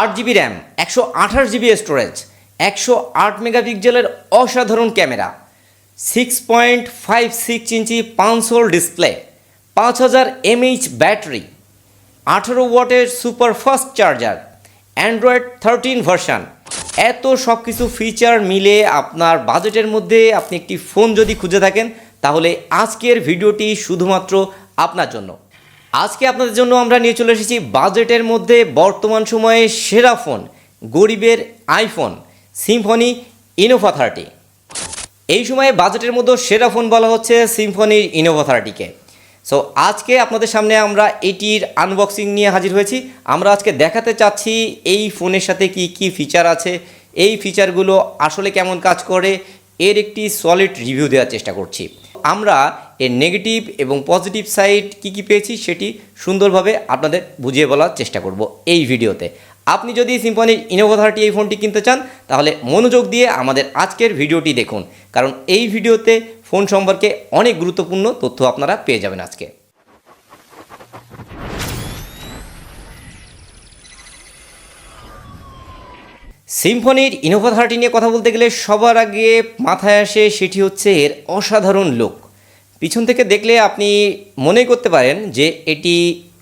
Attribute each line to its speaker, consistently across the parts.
Speaker 1: আট GB RAM, একশো আঠাশ জিবি স্টোরেজ একশো আট মেগাপিক্সেলের অসাধারণ camera six point five six inch পাঁচশোল display পাঁচ হাজার এমএইচ ব্যাটারি আঠেরো ওয়াটের super fast charger Android thirteen version এত সব কিছু ফিচার মিলে আপনার বাজেটের মধ্যে আপনি একটি ফোন যদি খুঁজে থাকেন, তাহলে আজকের ভিডিওটি শুধুমাত্র আপনার জন্য। আজকে আপনাদের জন্য আমরা নিয়ে চলে এসেছি বাজেটের মধ্যে বর্তমান সময়ে সেরা ফোন, গরিবের আইফোন, সিম্ফনি ইনোভা থার্টি এই সময়ে বাজেটের মধ্যে সেরা ফোন বলা হচ্ছে সিম্ফনির ইনোভা থার্টিকে সো আজকে আপনাদের সামনে আমরা এটির আনবক্সিং নিয়ে হাজির হয়েছি। আমরা আজকে দেখাতে চাচ্ছি এই ফোনের সাথে কি কি ফিচার আছে, এই ফিচারগুলো আসলে কেমন কাজ করে, এর একটি সলিড রিভিউ দেওয়ার চেষ্টা করছি। আমরা এর নেগেটিভ এবং পজিটিভ সাইড কি কি পেয়েছি সেটি সুন্দরভাবে আপনাদের বুঝিয়ে বলার চেষ্টা করব এই ভিডিওতে। আপনি যদি সিম্পনির ইনোভা থার্টি এই ফোনটি কিনতে চান, তাহলে মনোযোগ দিয়ে আমাদের আজকের ভিডিওটি দেখুন, কারণ এই ভিডিওতে ফোন সম্পর্কে অনেক গুরুত্বপূর্ণ তথ্য আপনারা পেয়ে যাবেন আজকে। সিম্ফনির ইনোভা থার্টি নিয়ে কথা বলতে গেলে সবার আগে মাথায় আসে সেটি হচ্ছে এর অসাধারণ লুক পিছন থেকে দেখলে আপনি মনে করতে পারেন যে এটি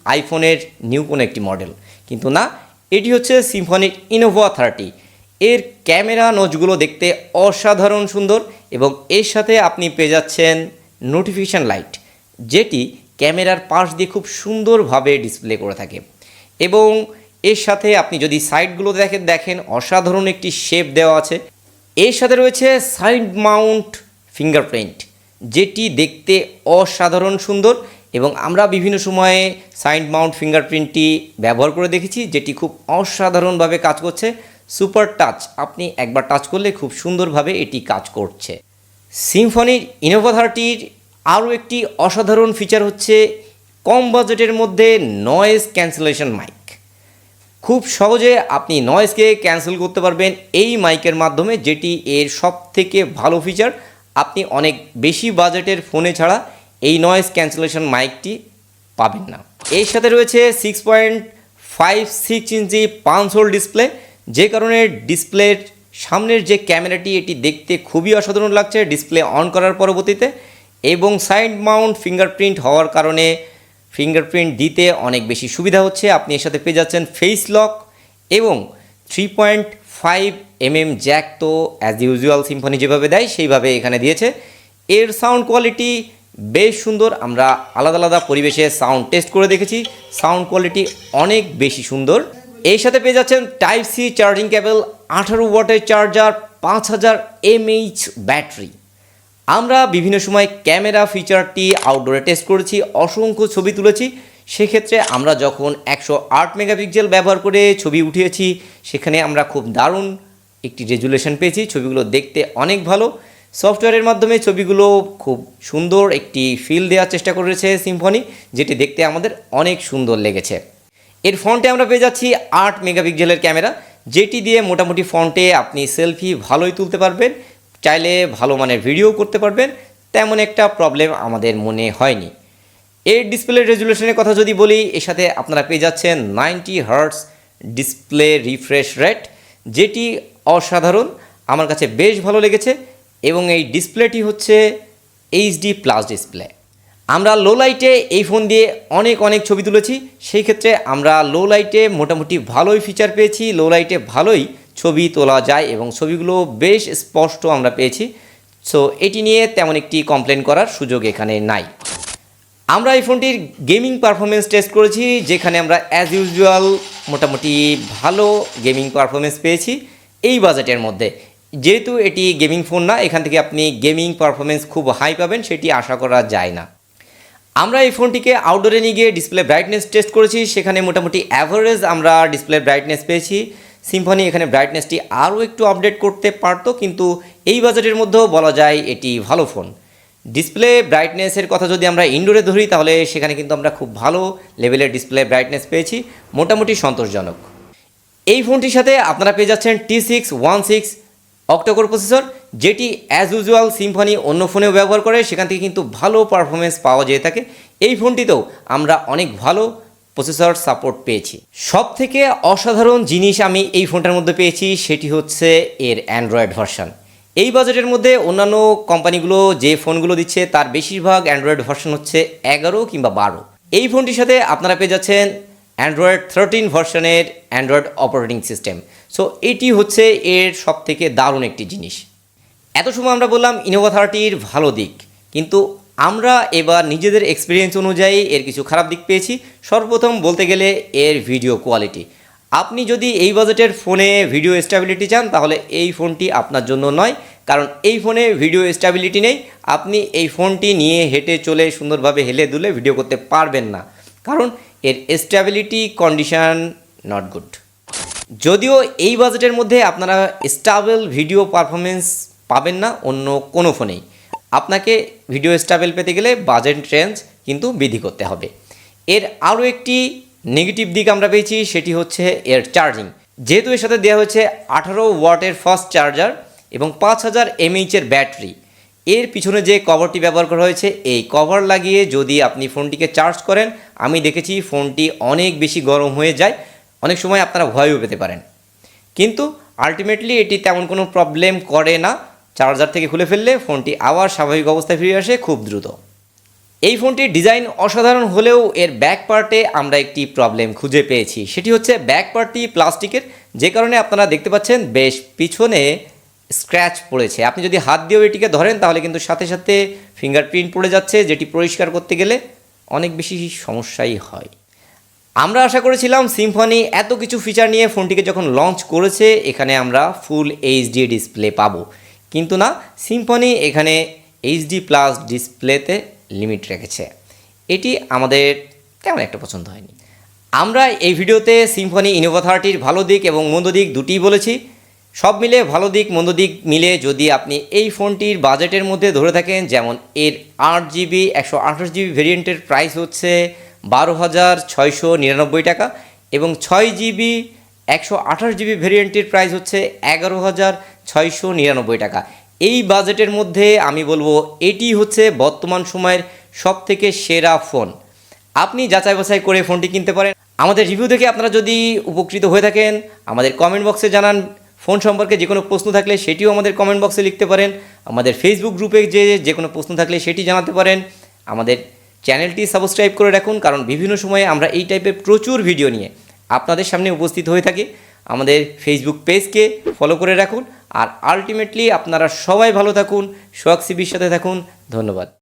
Speaker 1: আইফোনের নিউ কোনো একটি মডেল। কিন্তু না, এটি হচ্ছে সিম্ফনির ইনোভা থার্টি এর ক্যামেরা নোচগুলো দেখতে অসাধারণ সুন্দর এবং এর সাথে আপনি পেয়ে যাচ্ছেন নোটিফিকেশান লাইট যেটি ক্যামেরার পাশ দিয়ে খুব সুন্দরভাবে ডিসপ্লে করে থাকে। এবং এর সাথে আপনি যদি সাইডগুলো দেখেন দেখেন অসাধারণ একটি শেপ দেওয়া আছে। এর সাথে রয়েছে সাইড মাউন্ট ফিঙ্গারপ্রিন্ট যেটি দেখতে অসাধারণ সুন্দর এবং আমরা বিভিন্ন সময়ে সাইড মাউন্ট ফিঙ্গারপ্রিন্টটি ব্যবহার করে দেখেছি, যেটি খুব অসাধারণভাবে কাজ করছে। সুপার টাচ, আপনি একবার টাচ করলে খুব সুন্দরভাবে এটি কাজ করছে। সিম্ফনির ইনোভা থার্টির আরও একটি অসাধারণ ফিচার হচ্ছে কম বাজেটের মধ্যে নয়েজ ক্যান্সেলেশন মাইক। খুব সহজে আপনি নয়েজকে ক্যান্সেল করতে পারবেন এই মাইকের মাধ্যমে, যেটি এর সব থেকে ভালো ফিচার। আপনি অনেক বেশি বাজেটের ফোনে ছাড়া এই নয়েজ ক্যান্সেলেশন মাইকটি পাবেন না। এর সাথে রয়েছে six point five six inch পাঁচশোল display যে কারণে ডিসপ্লের সামনের যে ক্যামেরাটি এটি দেখতে খুবই অসাধারণ লাগছে ডিসপ্লে অন করার পরবর্তীতে এবং সাইড মাউন্ট ফিঙ্গারপ্রিন্ট হওয়ার কারণে ফিঙ্গারপ্রিন্ট দিতে অনেক বেশি সুবিধা হচ্ছে। আপনি এর সাথে পেয়ে যাচ্ছেন ফেস লক এবং three point five M M jack তো অ্যাজ ইউজুয়াল সিম্ফনি যেভাবে দেয়, সেইভাবে এখানে দিয়েছে। এর সাউন্ড কোয়ালিটি বেশ সুন্দর, আমরা আলাদা আলাদা পরিবেশে সাউন্ড টেস্ট করে দেখেছি। সাউন্ড কোয়ালিটি অনেক বেশি সুন্দর। এর সাথে পেয়ে যাচ্ছেন টাইপ সি চার্জিং কেবল আঠারো ওয়াটের চার্জার পাঁচ হাজার এমএইচ ব্যাটারি আমরা বিভিন্ন সময় ক্যামেরা ফিচারটি আউটডোরে টেস্ট করেছি, অসংখ্য ছবি তুলেছি। সেক্ষেত্রে আমরা যখন একশো আট মেগাপিক্সেল ব্যবহার করে ছবি উঠিয়েছি, সেখানে আমরা খুব দারুণ একটি রেজুলেশন পেয়েছি। ছবিগুলো দেখতে অনেক ভালো। সফটওয়্যারের মাধ্যমে ছবিগুলো খুব সুন্দর একটি ফিল দেওয়ার চেষ্টা করেছে সিম্ফনি যেটি দেখতে আমাদের অনেক সুন্দর লেগেছে। এর ফ্রন্টে আমরা পেয়ে যাচ্ছি আট মেগাপিক্সেলের ক্যামেরা, যেটি দিয়ে মোটামুটি ফ্রন্টে আপনি সেলফি ভালোই তুলতে পারবেন, চাইলে ভালো মানের ভিডিও করতে পারবেন, তেমন একটা প্রবলেম আমাদের মনে হয়নি। এর ডিসপ্লে রেজুলেশনের কথা যদি বলি, এর সাথে আপনারা পেয়ে যাচ্ছেন ninety hertz display refresh rate যেটি অসাধারণ, আমার কাছে বেশ ভালো লেগেছে এবং এই ডিসপ্লেটি হচ্ছে এইচডি প্লাস ডিসপ্লে আমরা লো লাইটে এই ফোন দিয়ে অনেক অনেক ছবি তুলেছি, সেই ক্ষেত্রে আমরা লো লাইটে মোটামুটি ভালোই ফিচার পেয়েছি লো লাইটে ভালোই ছবি তোলা যায় এবং ছবিগুলো বেশ স্পষ্ট আমরা পেয়েছি। সো এটি নিয়ে তেমন একটি কমপ্লেন করার সুযোগ এখানে নাই। আমরা এই ফোনটির গেমিং পারফরমেন্স টেস্ট করেছি, যেখানে আমরা অ্যাজ ইউজুয়াল মোটামুটি ভালো গেমিং পারফরমেন্স পেয়েছি এই বাজেটের মধ্যে। যেহেতু এটি গেমিং ফোন না, এখান থেকে আপনি গেমিং পারফরমেন্স খুব হাই পাবেন, সেটি আশা করা যায় না। আমরা এই ফোনটিকে আউটডোরে নিয়ে গিয়ে ডিসপ্লে ব্রাইটনেস টেস্ট করেছি, সেখানে মোটামুটি অ্যাভারেজ আমরা ডিসপ্লে ব্রাইটনেস পেয়েছি। সিম্ফনি এখানে ব্রাইটনেসটি আরও একটু আপডেট করতে পারতো, কিন্তু এই বাজেটের মধ্যেও বলা যায় এটি ভালো ফোন ডিসপ্লে ব্রাইটনেসের কথা যদি আমরা ইনডোরে ধরি, তাহলে সেখানে কিন্তু আমরা খুব ভালো লেভেলের ডিসপ্লে ব্রাইটনেস পেয়েছি, মোটামুটি সন্তোষজনক। এই ফোনটির সাথে আপনারা পেয়ে যাচ্ছেন T six one six octa core processor যেটি অ্যাজ ইউজুয়াল সিম্ফনি অন্য ফোনেও ব্যবহার করে, সেখান থেকে কিন্তু ভালো পারফরমেন্স পাওয়া যেয়ে থাকে। এই ফোনটিতেও আমরা অনেক ভালো প্রসেসর সাপোর্ট পেয়েছি। সব থেকে অসাধারণ জিনিস আমি এই ফোনটার মধ্যে পেয়েছি, সেটি হচ্ছে এর অ্যান্ড্রয়েড ভার্সন এই বাজেটের মধ্যে অন্যান্য কোম্পানিগুলো যে ফোনগুলো দিচ্ছে, তার বেশিরভাগ অ্যান্ড্রয়েড ভার্সন হচ্ছে এগারো কিংবা বারো। এই ফোনটির সাথে আপনারা পেয়ে যাচ্ছেন অ্যান্ড্রয়েড থার্টিন ভার্সনের অ্যান্ড্রয়েড অপারেটিং সিস্টেম সো এটি হচ্ছে এর সব থেকে দারুণ একটি জিনিস। এত সময় আমরা বললাম ইনোভা থার্টির ভালো দিক, কিন্তু আমরা এবার নিজেদের এক্সপিরিয়েন্স অনুযায়ী এর কিছু খারাপ দিক পেয়েছি। সর্বপ্রথম বলতে গেলে এর ভিডিও কোয়ালিটি আপনি যদি এই বাজেটের ফোনে ভিডিও স্টেবিলিটি চান, তাহলে এই ফোনটি আপনার জন্য নয়। কারণ এই ফোনে ভিডিও স্টেবিলিটি নেই। আপনি এই ফোনটি নিয়ে হেঁটে চলে সুন্দরভাবে হেলে দুলে ভিডিও করতে পারবেন না। কারণ এর স্টেবিলিটি কন্ডিশন নট গুড যদিও এই বাজেটের মধ্যে আপনারা স্টাবেল ভিডিও পারফরমেন্স পাবেন না, অন্য কোনো ফোনেই। আপনাকে ভিডিও স্টাবেল পেতে গেলে বাজেট রেঞ্জ কিন্তু বৃদ্ধি করতে হবে। এর আরও একটি নেগেটিভ দিক আমরা পেয়েছি, সেটি হচ্ছে এর চার্জিং। যেহেতু এর সাথে দেওয়া হয়েছে আঠারো ওয়াটের ফাস্ট চার্জার এবং পাঁচ হাজার এমএইচের ব্যাটারি। এর পিছনে যে কভারটি ব্যবহার করা হয়েছে, এই কভার লাগিয়ে যদি আপনি ফোনটিকে চার্জ করেন, আমি দেখেছি ফোনটি অনেক বেশি গরম হয়ে যায়, অনেক সময় আপনারা ভয়ও পেতে পারেন। কিন্তু আলটিমেটলি এটি তেমন কোনো প্রবলেম করে না। চার্জার থেকে খুলে ফেললে ফোনটি আবার স্বাভাবিক অবস্থায় ফিরে আসে খুব দ্রুত। এই ফোনটির ডিজাইন অসাধারণ হলেও এর ব্যাক পার্টে আমরা একটি প্রবলেম খুঁজে পেয়েছি। সেটি হচ্ছে ব্যাক পার্টটি প্লাস্টিকের, যে কারণে আপনারা দেখতে পাচ্ছেন বেশ পিছনে স্ক্র্যাচ পড়েছে। আপনি যদি হাত দিয়েও এটিকে ধরেন, তাহলে কিন্তু সাথে সাথে ফিঙ্গারপ্রিন্ট পড়ে যাচ্ছে, যেটি পরিষ্কার করতে গেলে অনেক বেশি সমস্যাই হয়। আমরা আশা করেছিলাম সিম্ফনি এত কিছু ফিচার নিয়ে ফোনটিকে যখন লঞ্চ করেছে, এখানে আমরা ফুল এইচডি ডিসপ্লে পাবো। কিন্তু না সিম্ফনি এখানে এইচডি প্লাস ডিসপ্লেতে লিমিট রেখেছে। এটি আমাদের তেমন একটা পছন্দ হয়নি। আমরা এই ভিডিওতে সিম্ফনি ইনোভা থার্টির ভালো দিক এবং মন্দ দিক দুটিই বলেছি। সব মিলে ভালো দিক, মন্দ দিক মিলে যদি আপনি এই ফোনটির বাজেটের মধ্যে ধরে থাকেন, যেমন এর আট জিবি, একশো আঠাশ জিবি ভেরিয়েন্টের প্রাইস হচ্ছে বারো হাজার ছয়শো নিরানব্বই টাকা এবং ছয় জিবি, একশো আঠাশ জিবি ভেরিয়েন্টের প্রাইস হচ্ছে এগারো হাজার ছয়শো নিরানব্বই টাকা। এই বাজেটের মধ্যে আমি বলব, এটি হচ্ছে বর্তমান সময়ের সব থেকে সেরা ফোন। আপনি যাচাই বাছাই করে ফোনটি কিনতে পারেন। আমাদের রিভিউ থেকে আপনারা যদি উপকৃত হয়ে থাকেন, আমাদের কমেন্ট বক্সে জানান। ফোন সম্পর্কে যে কোনো প্রশ্ন থাকলে সেটিও আমাদের কমেন্ট বক্সে লিখতে পারেন। আমাদের ফেসবুক গ্রুপে যে যে কোনো প্রশ্ন থাকলে সেটি জানাতে পারেন। আমাদের চ্যানেলটি সাবস্ক্রাইব করে রাখুন, কারণ বিভিন্ন সময়ে আমরা এই টাইপের প্রচুর ভিডিও নিয়ে আপনাদের সামনে উপস্থিত হয়ে থাকি। আমাদের ফেসবুক পেজকে ফলো করে রাখুন। আর আলটিমেটলি আপনারা সবাই ভালো থাকুন সোয়াক্সিবির সাথে থাকুন ধন্যবাদ।